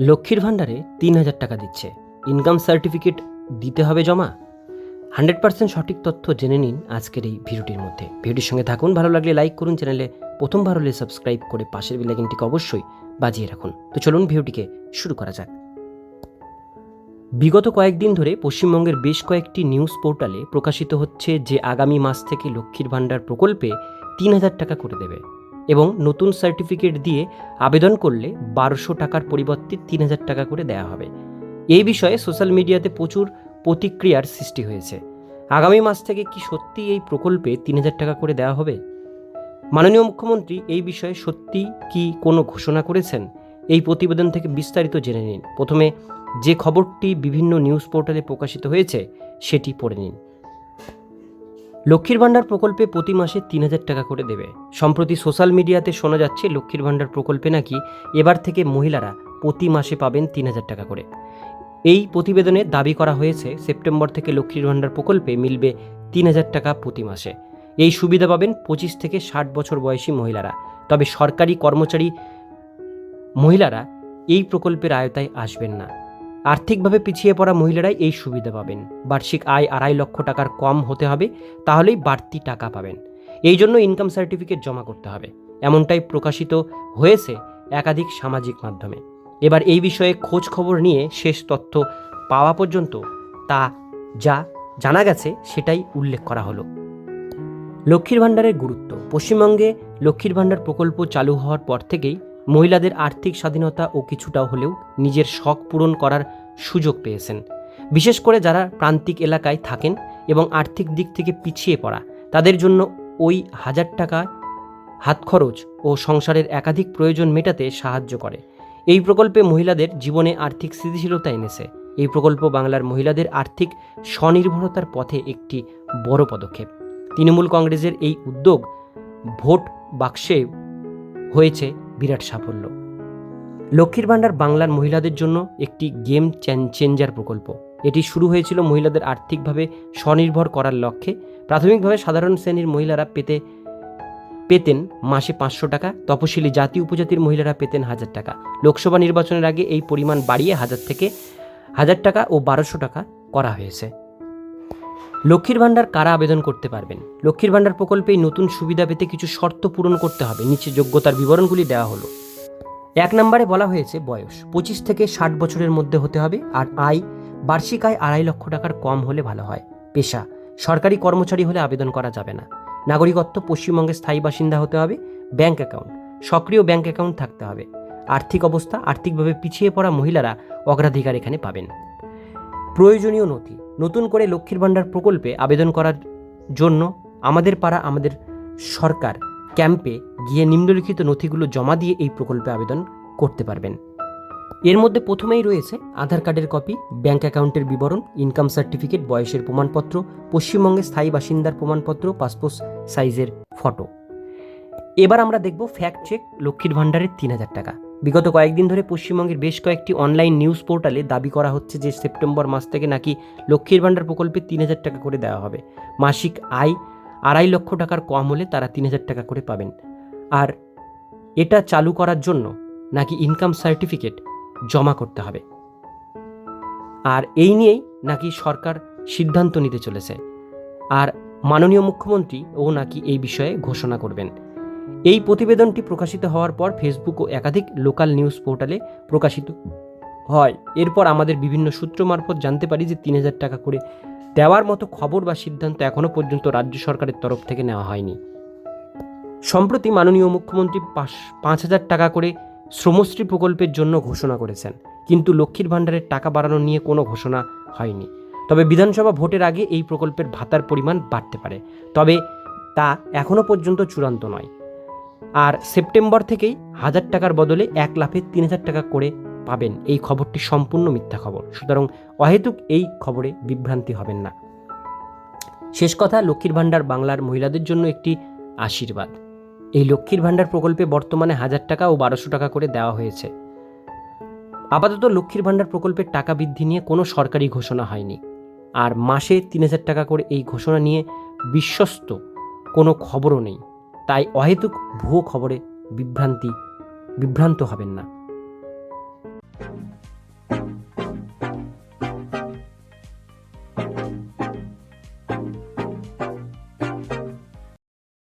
লক্ষ্মীর ভাণ্ডারে তিন হাজার টাকা দিচ্ছে। ইনকাম সার্টিফিকেট দিতে হবে জমা? হান্ড্রেড পার্সেন্ট সঠিক তথ্য জেনে নিন আজকের এই ভিডিওটির মধ্যে। ভিডিওটির সঙ্গে থাকুন, ভালো লাগলে লাইক করুন চ্যানেলে। প্রথমবার হলে সাবস্ক্রাইব করে পাশের বেলাইকনটিকে অবশ্যই বাজিয়ে রাখুন। তো চলুন ভিডিওটিকে শুরু করা যাক। বিগত কয়েকদিন ধরে পশ্চিমবঙ্গের বেশ কয়েকটি নিউজ পোর্টালে প্রকাশিত হচ্ছে যে আগামী মাস থেকে লক্ষ্মীর ভাণ্ডার প্রকল্পে তিন হাজার টাকা করে দেবে। এবং নতুন সার্টিফিকেট দিয়ে আবেদন করলে বারোশো টাকার পরিবর্তে তিন হাজার টাকা করে দেওয়া হবে। এই বিষয়ে সোশ্যাল মিডিয়াতে প্রচুর প্রতিক্রিয়ার সৃষ্টি হয়েছে। আগামী মাস থেকে কি সত্যি এই প্রকল্পে তিন হাজার টাকা করে দেওয়া হবে? মাননীয় মুখ্যমন্ত্রী এই বিষয়ে সত্যি কি কোনো ঘোষণা করেছেন? এই প্রতিবেদন থেকে বিস্তারিত জেনে নিন। প্রথমে যে খবরটি বিভিন্ন নিউজ পোর্টালে প্রকাশিত হয়েছে, সেটি পড়ে নিন। লক্ষ্মীর ভাণ্ডার প্রকল্পে প্রতি মাসে তিন হাজার টাকা করে দেবে। সম্প্রতি সোশ্যাল মিডিয়াতে শোনা যাচ্ছে, লক্ষ্মীর ভাণ্ডার প্রকল্পে নাকি এবার থেকে মহিলারা প্রতি মাসে পাবেন তিন হাজার টাকা করে। এই প্রতিবেদনে দাবি করা হয়েছে, সেপ্টেম্বর থেকে লক্ষ্মীর ভাণ্ডার প্রকল্পে মিলবে তিন হাজার টাকা প্রতি মাসে। এই সুবিধা পাবেন পঁচিশ থেকে ষাট বছর বয়সী মহিলারা। তবে সরকারি কর্মচারী মহিলারা এই প্রকল্পের আয়তায় আসবেন না। আর্থিকভাবে পিছিয়ে পড়া মহিলারাই এই সুবিধা পাবেন। বার্ষিক আয় আড়াই লক্ষ টাকার কম হতে হবে, তাহলেই বাড়তি টাকা পাবেন। এই জন্য ইনকাম সার্টিফিকেট জমা করতে হবে। এমনটাই প্রকাশিত হয়েছে একাধিক সামাজিক মাধ্যমে। এবার এই বিষয়ে খোঁজ খবর নিয়ে শেষ তথ্য পাওয়া পর্যন্ত তা যা জানা গেছে সেটাই উল্লেখ করা হলো। লক্ষ্মীর ভাণ্ডারের গুরুত্ব। পশ্চিমবঙ্গে লক্ষ্মীর ভাণ্ডার প্রকল্প চালু হওয়ার পর থেকেই মহিলাদের আর্থিক স্বাধীনতা ও কিছুটা হলেও নিজের শখ পূরণ করার সুযোগ পেয়েছেন। বিশেষ করে যারা প্রান্তিক এলাকায় থাকেন এবং আর্থিক দিক থেকে পিছিয়ে পড়া, তাদের জন্য ওই হাজার টাকা হাত খরচ ও সংসারের একাধিক প্রয়োজন মেটাতে সাহায্য করে। এই প্রকল্পে মহিলাদের জীবনে আর্থিক স্থিতিশীলতা এনেছে। এই প্রকল্প বাংলার মহিলাদের আর্থিক স্বনির্ভরতার পথে একটি বড় পদক্ষেপ। তৃণমূল কংগ্রেসের এই উদ্যোগ ভোট বাক্সে হয়েছে বিরাট সাফল্য। লক্ষ্মীর ভাণ্ডার বাংলার মহিলাদের জন্য একটি গেম চেঞ্জার প্রকল্প। এটি শুরু হয়েছিল মহিলাদের আর্থিকভাবে স্বনির্ভর করার লক্ষ্যে। প্রাথমিকভাবে সাধারণ শ্রেণির মহিলারা পেতে পেতেন মাসে পাঁচশো টাকা, তপশিলি জাতি উপজাতির মহিলারা পেতেন হাজার টাকা। লোকসভা নির্বাচনের আগে এই পরিমাণ বাড়িয়ে হাজার থেকে হাজার টাকা ও বারোশো টাকা করা হয়েছে। লক্ষ্মীর ভাণ্ডার কারা আবেদন করতে পারবেন? লক্ষ্মীর ভাণ্ডার প্রকল্পে নতুন সুবিধা পেতে কিছু শর্ত পূরণ করতে হবে। নিচে যোগ্যতার বিবরণগুলি দেওয়া হলো। এক নম্বরে বলা হয়েছে, বয়স পঁচিশ থেকে ষাট বছরের মধ্যে হতে হবে আর আয়, বার্ষিক আয় আড়াই লক্ষ টাকার কম হলে ভালো হয়। পেশা, সরকারি কর্মচারী হলে আবেদন করা যাবে না। নাগরিকত্ব, পশ্চিমবঙ্গের স্থায়ী বাসিন্দা হতে হবে। ব্যাংক অ্যাকাউন্ট, সক্রিয় ব্যাংক অ্যাকাউন্ট থাকতে হবে। আর্থিক অবস্থা, আর্থিকভাবে পিছিয়ে পড়া মহিলারা অগ্রাধিকার এখানে পাবেন। প্রয়োজনীয় নথি নতুন করে লক্ষ্মীর ভাণ্ডার প্রকল্পে আবেদন করার জন্য আমাদের পাড়া, আমাদের সরকার ক্যাম্পে গিয়ে নিম্নলিখিত নথিগুলো জমা দিয়ে এই প্রকল্পে আবেদন করতে পারবেন। এর মধ্যে প্রথমেই রয়েছে আধার কার্ডের কপি, ব্যাংক অ্যাকাউন্টের বিবরণ, ইনকাম সার্টিফিকেট, বয়সের প্রমাণপত্র, পশ্চিমবঙ্গের স্থায়ী বাসিন্দার প্রমাণপত্র, পাসপোর্ট সাইজের ফটো। এবার আমরা দেখব ফ্যাক্ট চেক লক্ষ্মীর ভাণ্ডারের তিন হাজার টাকা। বিগত কয়েকদিন ধরে পশ্চিমবঙ্গের বেশ কয়েকটি অনলাইন নিউজ পোর্টালে দাবি করা হচ্ছে যে সেপ্টেম্বর মাস থেকে নাকি লক্ষ্মীর ভাণ্ডার প্রকল্পে তিন হাজার টাকা করে দেওয়া হবে। মাসিক আয় আড়াই লক্ষ টাকার কম হলে তারা তিন হাজার টাকা করে পাবেন। আর এটা চালু করার জন্য নাকি ইনকাম সার্টিফিকেট জমা করতে হবে। আর এই নিয়েই নাকি সরকার সিদ্ধান্ত নিতে চলেছে। আর মাননীয় মুখ্যমন্ত্রী ও নাকি এই বিষয়ে ঘোষণা করবেন। এই প্রতিবেদনটি প্রকাশিত হওয়ার পর ফেসবুক ও একাধিক লোকাল নিউজ পোর্টালে প্রকাশিত হয়। এরপর আমাদের বিভিন্ন সূত্র মারফত জানতে পারি যে তিন হাজার টাকা করে দেওয়ার মতো খবর বা সিদ্ধান্ত এখনও পর্যন্ত রাজ্য সরকারের তরফ থেকে নেওয়া হয়নি। সম্প্রতি মাননীয় মুখ্যমন্ত্রী পাঁচ হাজার টাকা করে শ্রমশ্রী প্রকল্পের জন্য ঘোষণা করেছেন। কিন্তু লক্ষ্মীর ভাণ্ডারের টাকা বাড়ানো নিয়ে কোনো ঘোষণা হয়নি। তবে বিধানসভা ভোটের আগে এই প্রকল্পের ভাতার পরিমাণ বাড়তে পারে। তবে তা এখনও পর্যন্ত চূড়ান্ত নয়। আর সেপ্টেম্বর থেকেই হাজার টাকার বদলে এক লাফে তিন হাজার টাকা করে পাবেন। এই খবরটি সম্পূর্ণ মিথ্যা খবর। সুতরাং অহেতুক এই খবরে বিভ্রান্তি হবেন না। শেষ কথা, লক্ষ্মীর ভাণ্ডার বাংলার মহিলাদের জন্য একটি আশীর্বাদ। এই লক্ষ্মীর ভাণ্ডার প্রকল্পে বর্তমানে হাজার টাকা ও বারোশো টাকা করে দেওয়া হয়েছে। আপাতত লক্ষ্মীর ভাণ্ডার প্রকল্পের টাকা বৃদ্ধি নিয়ে কোনো সরকারি ঘোষণা হয়নি। আর মাসে তিন হাজার টাকা করে এই ঘোষণা নিয়ে বিশ্বস্ত কোনো খবরও নেই। তাই অহেতুক ভুয়ো খবরে বিভ্রান্তি বিভ্রান্ত হবেন না।